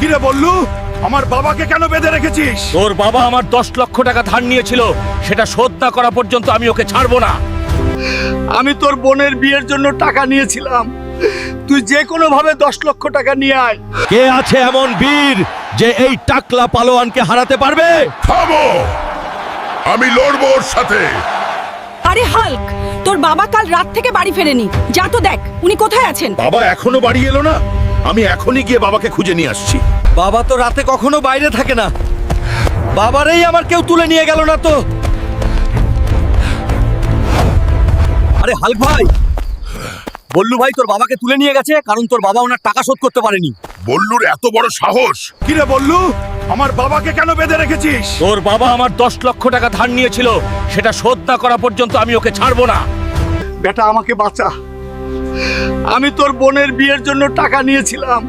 কিরে বললু আমার বাবাকে কেন বেঁধে রেখেছিস? তোর বাবা আমার দশ লক্ষ টাকা ধার নিয়েছিল সেটা শোধ না করা পর্যন্ত আমি ওকে ছাড়বো না। আমি তোর বোনের বিয়ের জন্য টাকা নিয়েছিলাম। তুই যে কোনো ভাবে দশ লক্ষ টাকা নিয়ে আয়। কে আছে এমন বীর যে এই টাকলা পালোয়ানকে হারাতে পারবে? থামো! আমি লড়বো ওর সাথে। আরে হাল্ক তোর বাবা কাল রাত থেকে বাড়ি ফেরেনি। যা তো দেখ উনি কোথায় আছেন? বাবা এখনও বাড়ি এলো না? আমি এখনই গিয়ে বাবাকে খুঁজে নিয়ে আসছি। বাবা তো রাতে কখনো বাইরে থাকে না। বাবারেই আমার কেউ তুলে নিয়ে গেল না তো। আরে হালক ভাই বল্লু ভাই তোর বাবাকে তুলে নিয়ে গেছে কারণ তোর বাবা ওনার টাকা শোধ করতে পারেনি। বল্লুর এত বড় সাহস। কিরে বললু আমার বাবাকে কেন বেঁধে রেখেছিস? তোর বাবা আমার দশ লক্ষ টাকা ধার নিয়েছিল সেটা শোধ না করা পর্যন্ত আমি ওকে ছাড়বো না। বেটা আমাকে বাঁচা। আমি তোর বোনের বিয়ের জন্য টাকা নিয়েছিলাম।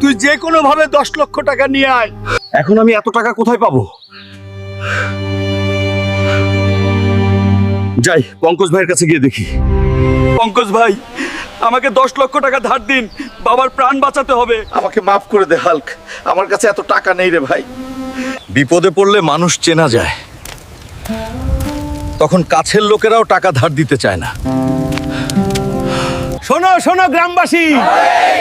তুই যে কোনো ভাবে দশ লক্ষ টাকা নিয়ে আয়। এখন আমি এত টাকা কোথায় পাবো? যাই পঙ্কজ ভাইয়ের কাছে গিয়ে দেখি। পঙ্কজ ভাই আমাকে দশ লক্ষ টাকা ধার দিন। বাবার প্রাণ বাঁচাতে হবে। আমাকে মাফ করে দে হাল্ক। আমার কাছে এত টাকা নেই রে ভাই। বিপদে পড়লে মানুষ চেনা যায়। তখন কাছের লোকেরাও টাকা ধার দিতে চায় না। শোনো শোনো গ্রামবাসী।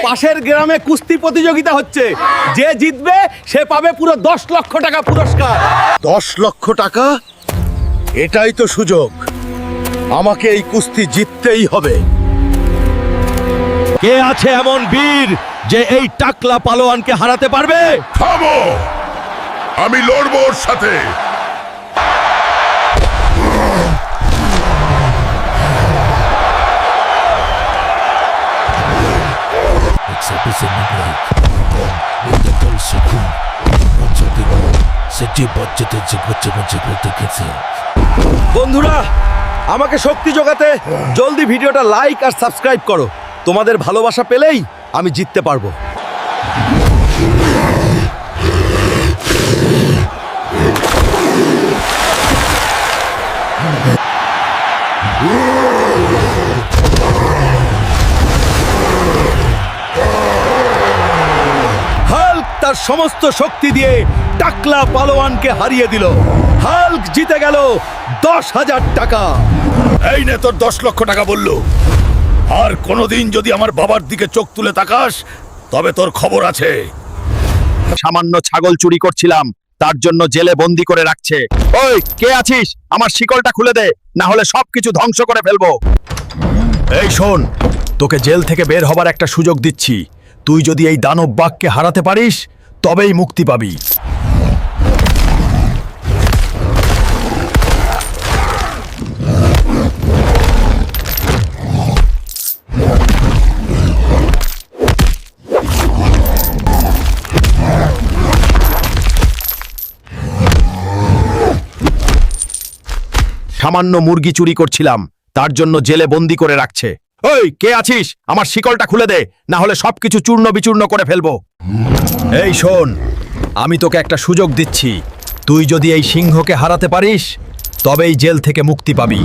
পাশের গ্রামে কুস্তি প্রতিযোগিতা হচ্ছে। যে জিতবে সে পাবে পুরো দশ লক্ষ টাকা পুরস্কার। দশ লক্ষ টাকা? এটাই তো সুযোগ। আমাকে এই কুস্তি জিততেই হবে। কে আছে এমন বীর যে এই টাকলা পালোয়ানকে হারাতে পারবে? থামো! আমি লড়বো ওর সাথে। বন্ধুরা, আমাকে শক্তি যোগাতে জলদি ভিডিওটা লাইক আর সাবস্ক্রাইব করো। তোমাদের ভালোবাসা পেলেই আমি জিততে পারব। হাল্ক তার সমস্ত শক্তি দিয়ে টাকলা পালোয়ানকে হারিয়ে দিল। হাল্ক জিতে গেল দশ হাজার টাকা। এই নে তোর দশ লক্ষ টাকা বলল। আর কোনোদিন যদি আমার বাবার দিকে চোখ তুলে তাকাস তবে তোর খবর আছে। সামান্য ছাগল চুরি করছিলাম তার জন্য জেলে বন্দি করে রাখছে। ওই কে আছিস? আমার শিকলটা খুলে দে না হলে সবকিছু ধ্বংস করে ফেলব। এই শোন তোকে জেল থেকে বের হবার একটা সুযোগ দিচ্ছি। তুই যদি এই দানব বাঘকে হারাতে পারিস তবেই মুক্তি পাবি। সামান্য মুরগি চুরি করছিলাম, তার জন্য জেলে বন্দি করে রাখছে। ওই, কে আছিস? আমার শিকলটা খুলে দে, না হলে সবকিছু চূর্ণ বিচূর্ণ করে ফেলব। এই শোন, আমি তোকে একটা সুযোগ দিচ্ছি। তুই যদি এই সিংহকে হারাতে পারিস, তবেই জেল থেকে মুক্তি পাবি।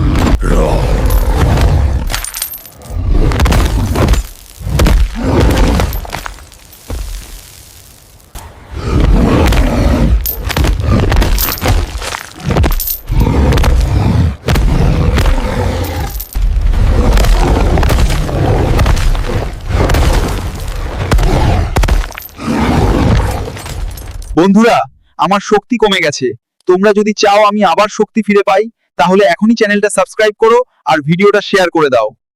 বন্ধুরা, আমার শক্তি কমে গেছে। তোমরা যদি চাও আমি আবার শক্তি ফিরে পাই, তাহলে এখনই চ্যানেলটা সাবস্ক্রাইব করো আর ভিডিওটা শেয়ার করে দাও।